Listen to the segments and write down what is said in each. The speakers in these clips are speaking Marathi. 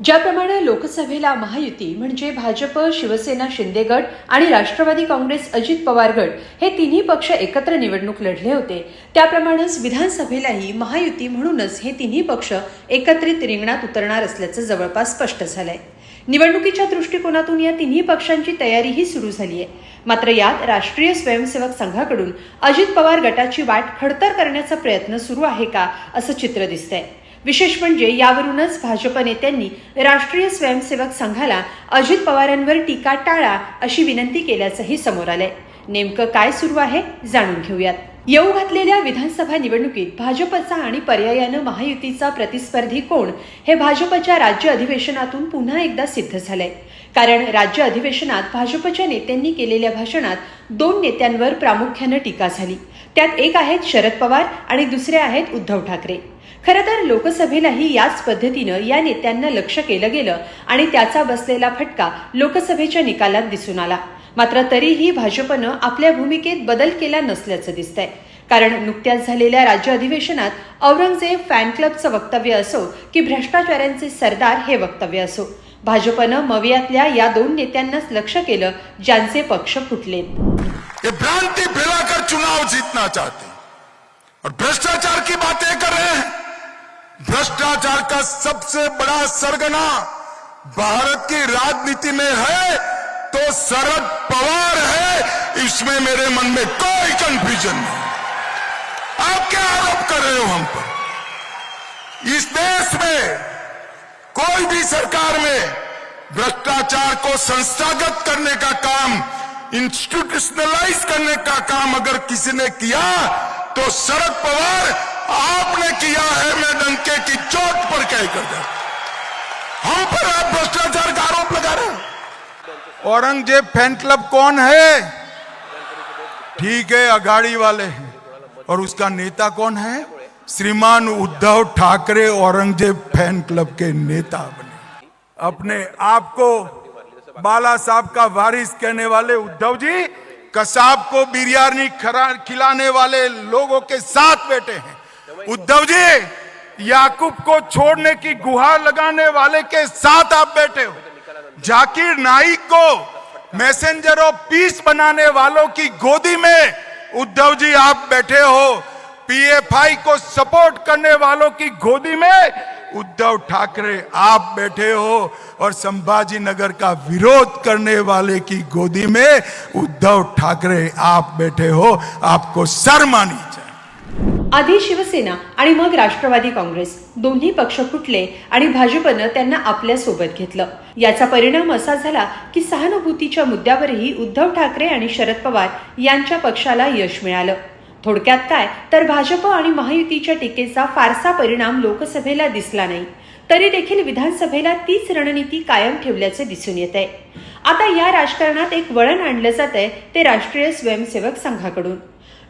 ज्याप्रमाणे लोकसभेला महायुती म्हणजे भाजप शिवसेना शिंदे गट आणि राष्ट्रवादी काँग्रेस अजित पवार गट हे तिन्ही पक्ष एकत्र निवडणूक लढले होते. त्याप्रमाणेच विधानसभेलाही महायुती म्हणूनच हे तिन्ही पक्ष एकत्रित रिंगणात उतरणार असल्याचं जवळपास स्पष्ट झालंय. निवडणुकीच्या दृष्टिकोनातून या तिन्ही पक्षांची तयारीही सुरू झाली आहे मात्र यात राष्ट्रीय स्वयंसेवक संघाकडून अजित पवार गटाची वाट खडतर करण्याचा प्रयत्न सुरू आहे का असं चित्र दिसतंय. विशेष म्हणजे यावरूनच भाजप नेत्यांनी राष्ट्रीय स्वयंसेवक संघाला अजित पवारांवर टीका टाळा अशी विनंती केल्याचंही समोर आलंय. नेमकं काय सुरू आहे जाणून घेऊयात. येऊ घातलेल्या विधानसभा निवडणुकीत भाजपचा आणि पर्यायानं महायुतीचा प्रतिस्पर्धी कोण हे भाजपच्या राज्य अधिवेशनातून पुन्हा एकदा सिद्ध झालंय. कारण राज्य अधिवेशनात भाजपच्या नेत्यांनी केलेल्या भाषणात दोन नेत्यांवर प्रामुख्यानं टीका झाली. त्यात एक आहेत शरद पवार आणि दुसरे आहेत उद्धव ठाकरे. खरं तर लोकसभेलाही याच पद्धतीनं या नेत्यांना लक्ष केलं गेलं आणि त्याचा बसलेला फटका लोकसभेच्या निकालात दिसून आला. मात्र तरीही भाजपनं आपल्या भूमिकेत बदल केला नसल्याचं दिसतंय. कारण नुकत्याच झालेल्या राज्य अधिवेशनात औरंगजेब फॅन क्लबचं वक्तव्य असो की भ्रष्टाचाऱ्यांचे सरदार हे वक्तव्य असो भाजपनं मवियातल्या या दोन नेत्यांनाच लक्ष केलं ज्यांचे पक्ष फुटले. भ्रांति फैलाकर चुनाव जीतना चाहते और भ्रष्टाचार की बातें कर रहे हैं। भ्रष्टाचार का सबसे बड़ा सरगना भारत की राजनीति में है तो शरद पवार है। इसमें मेरे मन में कोई कंफ्यूजन नहीं। आप क्या आरोप कर रहे हो हम पर? इस देश में, कोई भी सरकार में भ्रष्टाचार को संस्थागत करने का काम इंस्टीट्यूशनलाइज करने का काम अगर किसी ने किया तो शरद पवार आपने किया है मैं डंके की चोट पर कह कर दे। हम पर आप भ्रष्टाचार का आरोप लगा रहे औरंगज़ेब फ़ैन क्लब कौन है? ठीक है, अघाड़ी वाले हैं। और उसका नेता कौन है? श्रीमान उद्धव ठाकरे औरंगज़ेब फ़ैन क्लब के नेता बने। अपने आप को बाला साहब का वारिस कहने वाले उद्धव जी, कसाब को बिरयानी खिलाने वाले लोगों के साथ बैठे हैं। उद्धव जी, याकूब को छोड़ने की गुहार लगाने वाले के साथ आप बैठे हो। जाकिर नाइक को मैसेंजर ऑफ़ पीस बनाने वालों की गोदी में उद्धव जी आप बैठे हो। पीएफआई को सपोर्ट करने वालों की गोदी में उद्धव ठाकरे आप बैठे हो और संभाजी नगर का विरोध करने वाले की गोदी में उद्धव ठाकरे आप बैठे हो। आपको आनी चाहिए आधी शिवसेना आणि मग राष्ट्रवादी काँग्रेस. दोन्ही पक्ष फुटले आणि भाजपनं त्यांना आपल्यासोबत घेतलं. याचा परिणाम असा झाला की सहानुभूतीच्या मुद्द्यावरही उद्धव ठाकरे आणि शरद पवार यांच्या पक्षाला यश मिळालं. थोडक्यात काय? तर भाजप आणि महायुतीच्या टीकेचा फारसा परिणाम लोकसभेला दिसला नाही. तरी देखील विधानसभेला तीच रणनीती कायम ठेवल्याचे दिसून येत आहे. आता या राजकारणात एक वळण आणलं जात आहे ते राष्ट्रीय स्वयंसेवक संघाकडून.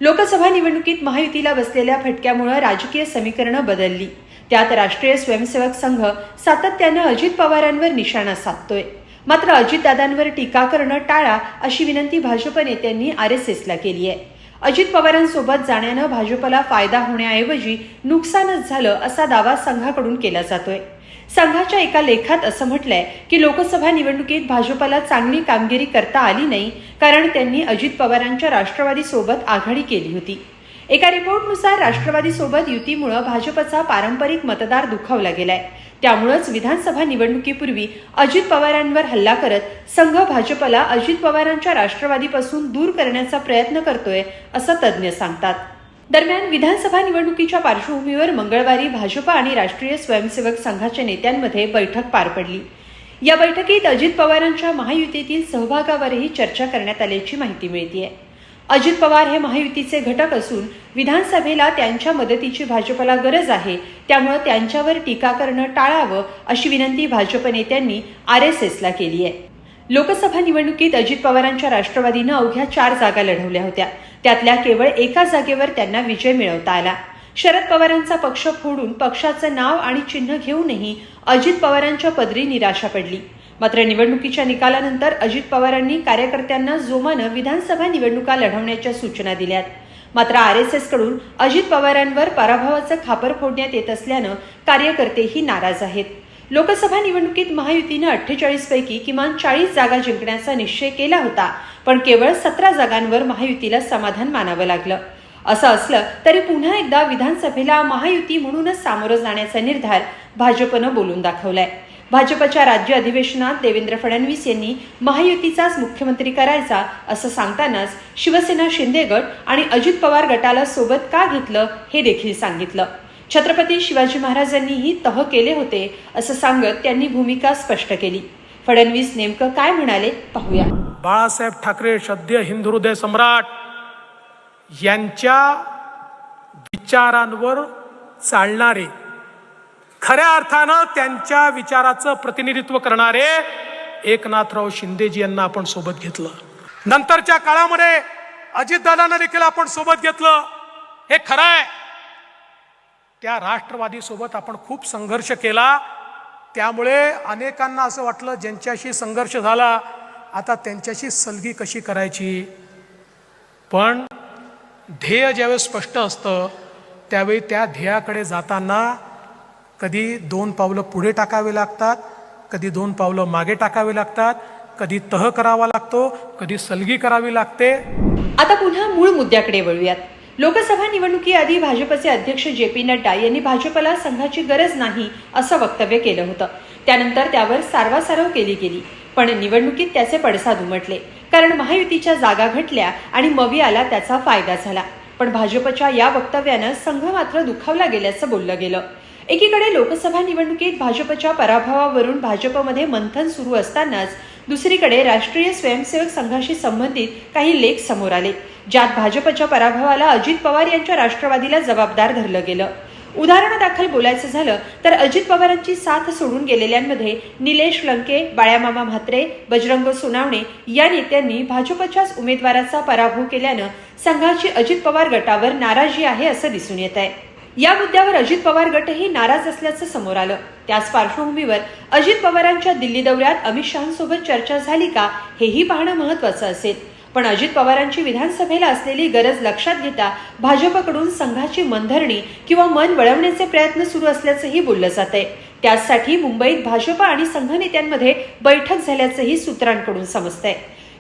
लोकसभा निवडणुकीत महायुतीला बसलेल्या फटक्यामुळे राजकीय समीकरणं बदलली. त्यात राष्ट्रीय स्वयंसेवक संघ सातत्यानं अजित पवारांवर निशाणा साधतोय. मात्र अजितदादांवर टीका करणं टाळा अशी विनंती भाजप नेत्यांनी आर एस एसला केली आहे. अजित पवारांसोबत जाण्यानं भाजपला फायदा होण्याऐवजी नुकसानच झालं असा दावा संघाकडून केला जातोय. संघाच्या एका लेखात असं म्हटलंय की लोकसभा निवडणुकीत भाजपला चांगली कामगिरी करता आली नाही कारण त्यांनी अजित पवारांच्या राष्ट्रवादी सोबत आघाडी केली होती. एका रिपोर्टनुसार राष्ट्रवादी सोबत युतीमुळं भाजपचा पारंपरिक मतदार दुखावला गेलाय. त्यामुळंच विधानसभा निवडणुकीपूर्वी अजित पवारांवर हल्ला करत संघ भाजपला अजित पवारांच्या राष्ट्रवादीपासून दूर करण्याचा प्रयत्न करतोय असं तज्ज्ञ सांगतात. दरम्यान विधानसभा निवडणुकीच्या पार्श्वभूमीवर मंगळवारी भाजप आणि राष्ट्रीय स्वयंसेवक संघाच्या नेत्यांमध्ये बैठक पार पडली. या बैठकीत अजित पवारांच्या महायुतीतील सहभागावरही चर्चा करण्यात आल्याची माहिती मिळते अजित पवार हे महायुतीचे घटक असून विधानसभेला त्यांच्या मदतीची भाजपला गरज आहे त्यामुळे त्यांच्यावर टीका करणं टाळावं अशी विनंती भाजप नेत्यांनी आर एस एसला केली आहे लोकसभा निवडणुकीत अजित पवारांच्या राष्ट्रवादीनं अवघ्या चार जागा लढवल्या होत्या. त्यातल्या केवळ एका जागेवर त्यांना विजय मिळवता आला. शरद पवारांचा पक्ष फोडून पक्षाचं नाव आणि चिन्ह घेऊनही अजित पवारांच्या पदरी निराशा पडली. मात्र निवडणुकीच्या निकालानंतर अजित पवारांनी कार्यकर्त्यांना जोमानं विधानसभा निवडणुका लढवण्याच्या सूचना दिल्यात. मात्र आर एस एसकडून अजित पवारांवर पराभवाचं खापर फोडण्यात येत असल्यानं कार्यकर्तेही नाराज आहेत. लोकसभा निवडणुकीत महायुतीनं अठ्ठेचाळीसपैकी किमान चाळीस जागा जिंकण्याचा निश्चय केला होता पण केवळ सतरा जागांवर महायुतीला समाधान मानावं लागलं. असं असलं तरी पुन्हा एकदा विधानसभेला महायुती म्हणूनच सामोरं जाण्याचा निर्धार भाजपनं बोलून दाखवलाय. भाजपच्या राज्य अधिवेशनात देवेंद्र फडणवीस यांनी महायुतीचाच मुख्यमंत्री करायचा असं सांगतानाच शिवसेना शिंदे गट आणि अजित पवार गटाला सोबत का घेतलं हे देखील सांगितलं. छत्रपती शिवाजी महाराजांनीही तह केले होते असं सांगत त्यांनी भूमिका स्पष्ट केली. फडणवीस नेमकं काय म्हणाले पाहूया. बाळासाहेब ठाकरे सद्य हिंदू हृदय सम्राट यांच्या विचारांवर चालणारे खऱ्या अर्थानं त्यांच्या विचाराचं प्रतिनिधित्व करणारे एकनाथराव शिंदेजी यांना आपण सोबत घेतलं. नंतरच्या काळामध्ये अजितदादांना देखील आपण सोबत घेतलं. हे खरं आहे. त्या राष्ट्रवादीसोबत आपण खूप संघर्ष केला. त्यामुळे अनेकांना असं वाटलं ज्यांच्याशी संघर्ष झाला आता त्यांच्याशी सलगी कशी करायची? पण ध्येय ज्यावेळेस स्पष्ट असतं त्यावेळी त्या ध्येयाकडे जाताना कधी दोन पावलं पुढे टाकावे लागतात कधी दोन पावलं मागे टाकावे लागतात कधी तह करावा लागतो कधी सलगी करावी लागते. आता पुन्हा मूळ मुद्द्याकडे वळूयात. लोकसभा निवडणुकीआधी भाजपचे अध्यक्ष जे पी नड्डा यांनी भाजपला संघाची गरज नाही असं वक्तव्य केलं होतं. त्यानंतर त्यावर सारवासारव केली गेली. पण निवडणुकीत त्याचे पडसाद उमटले. कारण महायुतीच्या जागा घटल्या आणि मवियाला त्याचा फायदा झाला. पण भाजपच्या या वक्तव्यानं संघ मात्र दुखावला गेल्याचं बोललं गेलं. एकीकडे लोकसभा निवडणुकीत भाजपच्या पराभवावरून भाजपमध्ये मंथन सुरू असतानाच दुसरीकडे राष्ट्रीय स्वयंसेवक संघाशी संबंधित काही लेख समोर आले ज्यात भाजपच्या पराभवाला अजित पवार यांच्या राष्ट्रवादीला जबाबदार धरलं गेलं. उदाहरणादाखल बोलायचं झालं तर अजित पवारांची साथ सोडून गेलेल्यांमध्ये निलेश लंके बाळ्यामामा म्हात्रे बजरंग सोनावणे या नेत्यांनी भाजपच्याच उमेदवाराचा पराभव केल्यानं संघाची अजित पवार गटावर नाराजी आहे असं दिसून येत आहे या मुद्द्यावर अजित पवार गटही नाराज असल्याचं समोर आलं. त्याच पार्श्वभूमीवर अजित पवारांच्या दिल्ली दौऱ्यात अमित शहांसोबत चर्चा झाली का हेही पाहणं महत्वाचं असेल. पण अजित पवारांची विधानसभेला असलेली गरज लक्षात घेता भाजपकडून संघाची मनधरणी किंवा मन वळवण्याचे प्रयत्न सुरू असल्याचंही बोललं जात आहे त्यासाठी मुंबईत भाजप आणि संघ नेत्यांमध्ये बैठक झाल्याचंही सूत्रांकडून समजतंय.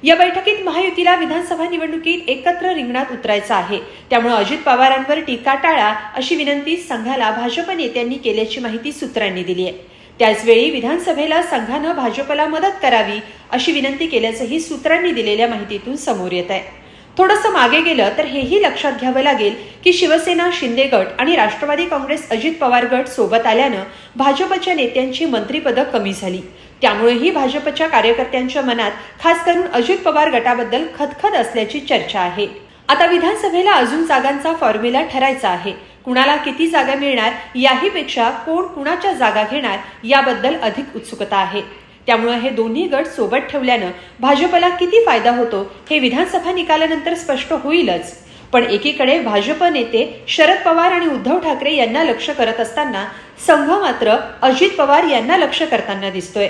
या बैठकीत महायुतीला विधानसभा निवडणुकीत एकत्र रिंगणात उतरायचं आहे. त्यामुळे अजित पवारांवर टीका टाळा अशी विनंती संघाला भाजप नेत्यांनी केल्याची माहिती सूत्रांनी दिली आहे त्याचवेळी विधानसभेला संघानं भाजपला मदत करावी अशी विनंती केल्याचंही सूत्रांनी दिलेल्या माहितीतून समोर येत आहे. थोडंसं मागे गेलं तर हेही लक्षात घ्यावं लागेल की शिवसेना शिंदे गट आणि राष्ट्रवादी काँग्रेस अजित पवार गट सोबत आल्यानं भाजपच्या नेत्यांची मंत्रिपदं कमी झाली. त्यामुळेही भाजपच्या कार्यकर्त्यांच्या मनात खास करून अजित पवार गटाबद्दल खतखत असल्याची चर्चा आहे. आता विधानसभेला अजून जागांचा फॉर्म्युला ठरायचा आहे. कुणाला किती जागा मिळणार याहीपेक्षा कोण कुणाच्या जागा घेणार याबद्दल अधिक उत्सुकता आहे. त्यामुळे हे दोन्ही गट सोबत ठेवल्यानं भाजपला किती फायदा होतो हे विधानसभा निकालानंतर स्पष्ट होईलच. पण एकीकडे भाजप नेते शरद पवार आणि उद्धव ठाकरे यांना लक्ष करत असताना संघ मात्र अजित पवार यांना लक्ष करताना दिसतोय.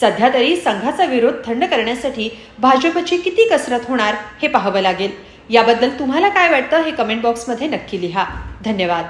सध्या तरी संघाचा विरोध थंड करण्यासाठी भाजपची किती कसरत होणार हे पाहावं लागेल. याबद्दल तुम्हाला काय वाटतं हे कमेंट बॉक्समध्ये नक्की लिहा. धन्यवाद.